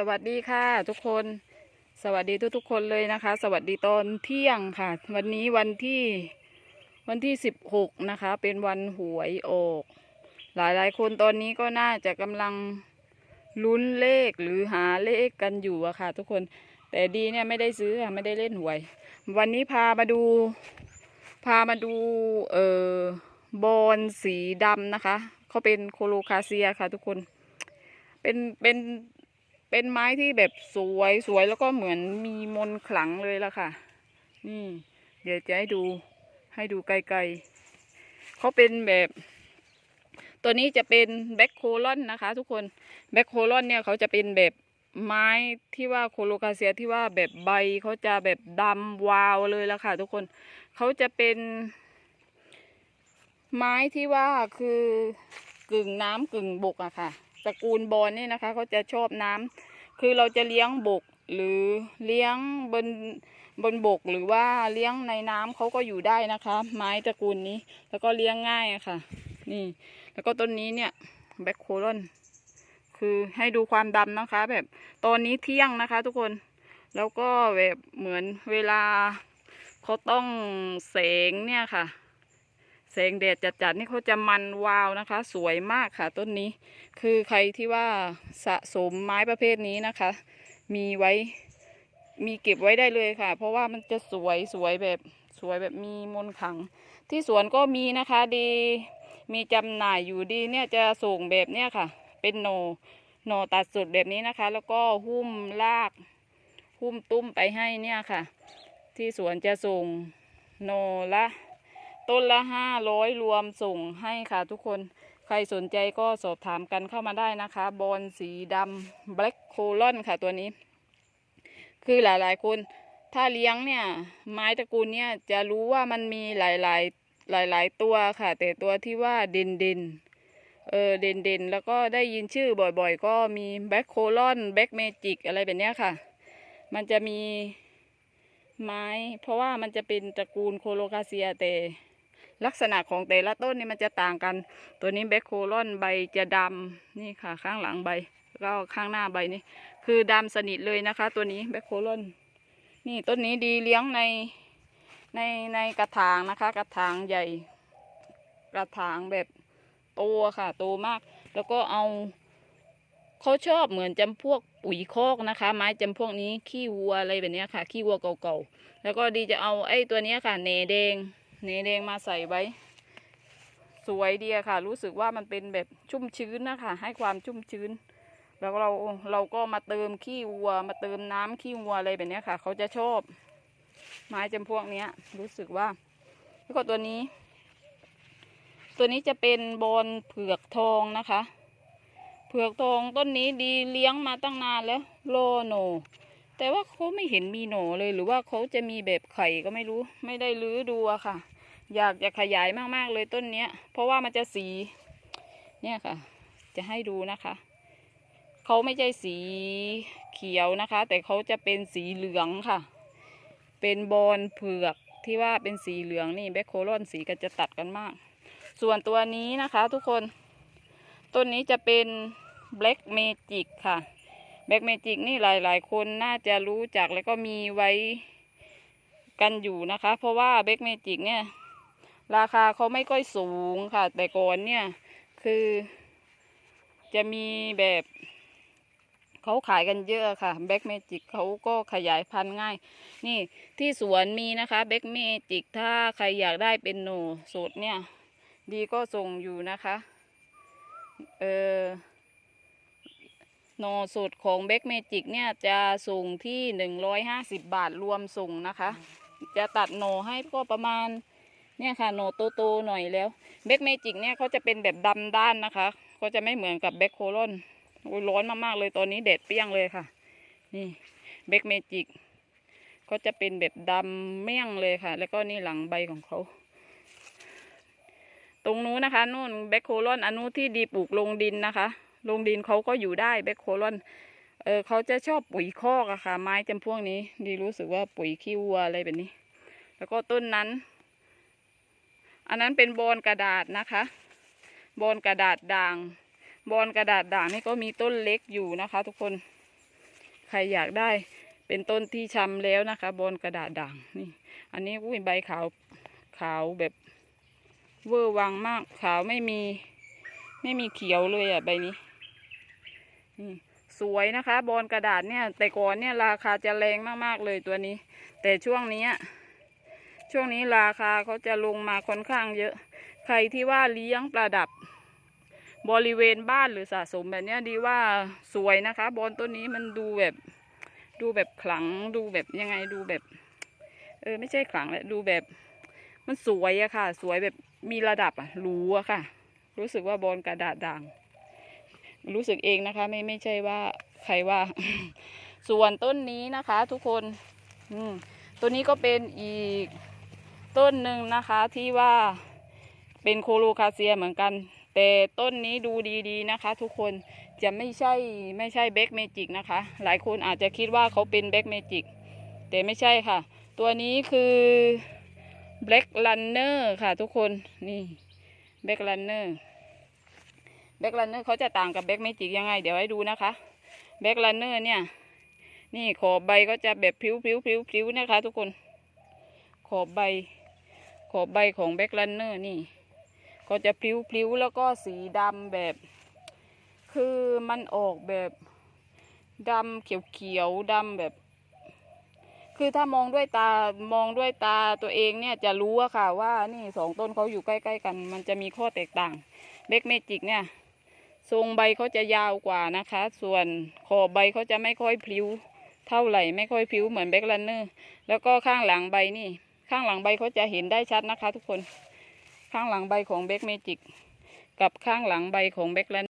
สวัสดีค่ะ ทุกคน สวัสดีทุกทุกๆคนเลยนะคะ สวัสดีตอนเที่ยงค่ะ วันนี้วันที่วันที่สิบหกนะคะ เป็นวันหวยออก หลายหลายคนตอนนี้ก็น่าจะกำลังลุ้นเลขหรือหาเลขกันอยู่อะค่ะ ทุกคนแต่ดีเนี่ยไม่ได้ซื้อไม่ได้เล่นหวย วันนี้พามาดู พามาดูเอ่อบอลสีดำนะคะเขาเป็นโคโลคาเซียค่ะ ทุกคน เป็นเป็น เป็นไม้ที่แบบสวยสวยแล้วก็เหมือนมีมนขลังเลยละค่ะ นี่ เดี๋ยวจะให้ดูให้ดูไกลๆเขาเป็นแบบ ตัวนี้จะเป็นแบ็คโคลอนนะคะ ทุกคนแบ็คโคลอนเนี่ยเขาจะเป็นแบบไม้ที่ว่าโคโลคาเซียที่ว่าแบบใบเขาจะแบบดำวาวเลยละค่ะ ทุกคนเขาจะเป็น ไม้ที่ว่าคือกึ่งน้ำกึ่งบกอะค่ะ ระกูลบอลนี่นะคะเขาจะชอบน้ำคือเราจะเลี้ยงบกหรือเลี้ยงบนบนบกหรือว่าเลี้ยงในน้ำเขาก็อยู่ได้นะคะ ไม้ตระกูลนี้ แล้วก็เลี้ยงง่ายะค่ะ นี่ แล้วก็ต้นนี้เนี่ยแบ็คโคลอนคือให้ดูความดำนะคะ แบบตอนนี้เที่ยงนะคะ ทุกคนแล้วก็แบบเหมือนเวลาเขาต้องแสงเนี่ยค่ะ สงแดดจัดๆนี่เขาจะมันวาวนะคะ สวยมากค่ะ ต้นนี้ คือใครที่ว่าสะสมไม้ประเภทนี้นะคะ มีไว้มีเก็บไว้ได้เลยค่ะ เพราะว่ามันจะสวยสวยแบบสวยแบบมีมนต์ขัง ที่สวนก็มีนะคะดีมีจำหน่ายอยู่ดีเนี่ยจะส่งแบบเนี้ยค่ะ เป็นโนโนตัดสุดแบบนี้นะคะ แล้วก็หุ้มลากหุ้มตุ้มไปให้เนี่ยค่ะ ที่สวนจะส่งโนละ ต้นละห้าร้อยรวมส่งให้ค่ะทุกคน ใครสนใจก็สอบถามกันเข้ามาได้นะคะ บอลสีดำ black colon ค่ะตัวนี้ คือหลายๆ คน ถ้าเลี้ยงเนี่ย ไม้ตระกูลเนี่ยจะรู้ว่ามันมีหลายๆหลาย ๆ ตัวค่ะ แต่ตัวที่ว่าเด่นเด่นเออเด่นเด่นแล้วก็ได้ยินชื่อบ่อยๆ ก็มี black colon black magic อะไรแบบเนี้ยค่ะ มันจะมีไม้ เพราะว่ามันจะเป็นตระกูลโคโลคาเซียแต่ ลักษณะของแต่ละต้นนี่มันจะต่างกัน ตัวนี้แบคโคลอนใบจะดำนี่ค่ะ ข้างหลังใบก็ข้างหน้าใบนี่คือดำสนิทเลยนะคะ ตัวนี้แบคโคลอนนี่ต้นนี้ดีเลี้ยงในในในกระถางนะคะ กระถางใหญ่ กระถางแบบโตค่ะโตมาก แล้วก็เอาเขาชอบเหมือนจำพวกปุ๋ยคอกนะคะ ไม้จำพวกนี้ขี้วัวอะไรแบบนี้ค่ะ ขี้วัวเก่าๆแล้วก็ดีจะเอาไอ้ตัวนี้ค่ะเนแดง เนแดงมาใส่ไว้ สวยดีอะค่ะ รู้สึกว่ามันเป็นแบบชุ่มชื้นนะคะ ให้ความชุ่มชื้น แล้วเราเราก็มาเติมขี้วัว มาเติมน้ำขี้วัวอะไรแบบนี้ค่ะ เขาจะชอบ ไม้จำพวกเนี้ย รู้สึกว่าแล้วก็ตัวนี้ ตัวนี้จะเป็นบอลเผือกทองนะคะ เผือกทองต้นนี้ดีเลี้ยงมาตั้งนานแล้ว โลโน แต่ว่าเขาไม่เห็นมีหนอเลยหรือว่าเขาจะมีแบบไข่ก็ไม่รู้ ไม่ได้ลื้อดูอะค่ะ อยากจะขยายมากๆเลยต้นเนี้ย เพราะว่ามันจะสี เนี่ยค่ะ จะให้ดูนะคะเขาไม่ใช่สีเขียวนะคะ แต่เขาจะเป็นสีเหลืองค่ะ เป็นบอลเผือกที่ว่าเป็นสีเหลืองนี่แบคโคลอนสีก็จะตัดกันมาก ส่วนตัวนี้นะคะ ทุกคน ต้นนี้จะเป็น Black Magic ค่ะ แบ็กเมจิกนี่หลายๆ คนน่าจะรู้จักแล้วก็มีไว้กันอยู่นะคะ เพราะว่าแบ็กเมจิกเนี่ย ราคาเขาไม่ค่อยสูงค่ะ แต่ก่อนเนี่ยคือจะมีแบบเขาขายกันเยอะค่ะแบ็กเมจิกเขาก็ขยายพันธุ์ง่าย นี่ที่สวนมีนะคะแบ็กเมจิกถ้าใครอยากได้เป็นหนูสดเนี่ย ดีก็ส่งอยู่นะคะ เออ โนสูตรของเบ k เมจิกเนี่ยจะส่งที่หนึ่งร้อยห้าสิบบาทรวมส่งนะคะ จะตัดโหนให้ก็ประมาณเนี่ยค่ะโหนโตๆหน่อยแล้วเบ k เมจิกเนี่ยเขาจะเป็นแบบดำด้านนะคะก็จะไม่เหมือนกับแบ k โคลอนโอ้ยร้อนมากๆเลยตอนนี้แดดเปรี้ยงเลยค่ะ นี่เบ k เมจิกก็จะเป็นแบบดำเมี่ยงเลยค่ะ แล้วก็นี่หลังใบของเขา ตรงนู้นนะคะนู่นแบคโคลอนอันนู้นที่ดีปลูกลงดินนะคะ ลงดินเขาก็อยู่ได้แบคโคลอนเออเขาจะชอบปุ๋ยคอกอะค่ะ ไม้จำพวกนี้ ดีรู้สึกว่าปุ๋ยขี้วัวอะไรแบบนี้ แล้วก็ต้นนั้น อันนั้นเป็นบอนกระดาษนะคะ บอนกระดาษด่าง บอนกระดาษด่างนี่ก็มีต้นเล็กอยู่นะคะ ทุกคน ใครอยากได้เป็นต้นที่ชำแล้วนะคะ บอนกระดาษด่างนี่ อันนี้อุ้ยใบขาวขาวแบบเวอร์วังมากขาวไม่มี ไม่มีเขียวเลยอะใบนี้ นี่สวยนะคะ บอลกระดาษเนี่ย แต่ก่อนเนี่ยราคาจะแรงมากๆเลยตัวนี้ แต่ช่วงนี้ช่วงนี้ราคาเขาจะลงมาค่อนข้างเยอะ ใครที่ว่าเลี้ยงประดับบริเวณบ้านหรือสะสมแบบนี้ดีว่าสวยนะคะ บอลต้นนี้มันดูแบบดูแบบขลังดูแบบยังไงดูแบบ เออไม่ใช่ขลังแหละดูแบบ มันสวยอะค่ะ สวยแบบมีระดับอะรูอะค่ะ รู้สึกว่าบอลกระดาษด่าง รู้สึกเองนะคะ ไม่ไม่ใช่ว่าใครว่า ส่วนต้นนี้นะคะ ทุกคนอืมตัวนี้ก็เป็นอีกต้นหนึ่งนะคะที่ว่าเป็นโคโลคาเซียเหมือนกัน แต่ต้นนี้ดูดีๆนะคะ ทุกคนจะไม่ใช่ไม่ใช่แบ็กเมจิกนะคะ หลายคนอาจจะคิดว่าเขาเป็นแบ็กเมจิกแต่ไม่ใช่ค่ะ ตัวนี้คือ Black Runner ค่ะทุกคนนี่ Black Runner บคลันเนอร์เขาจะต่างกับ Black Magic ยังไง เดี๋ยวให้ดูนะคะ Black Runner เนี่ย นี่ขอบใบก็จะแบบพลิ้วพลิ้วพลิ้วพิ้วนะคะ ทุกคน ขอบใบ ขอบใบของ Black Runner นี่ก็จะพลิ้วพลิ้วแล้วก็สีดำแบบ คือมันออกแบบดำเขียวเขียวดำแบบ คือถ้ามองด้วยตามองด้วยตาตัวเองเนี่ยจะรู้อะค่ะว่านี่สองต้นเขาอยู่ใกล้ ๆ กัน มันจะมีข้อแตกต่างเบกเมจิกเนี่ย ทรงใบเขาจะยาวกว่านะคะ ส่วนขอบใบเขาจะไม่ค่อยพลิ้ว เท่าไหร่ไม่ค่อยพลิ้วเหมือนแบ็กลันเนอร์แล้วก็ข้างหลังใบนี่ ข้างหลังใบเขาจะเห็นได้ชัดนะคะ ทุกคน ข้างหลังใบของแบ็กเมจิกกับข้างหลังใบของแบ็กลัน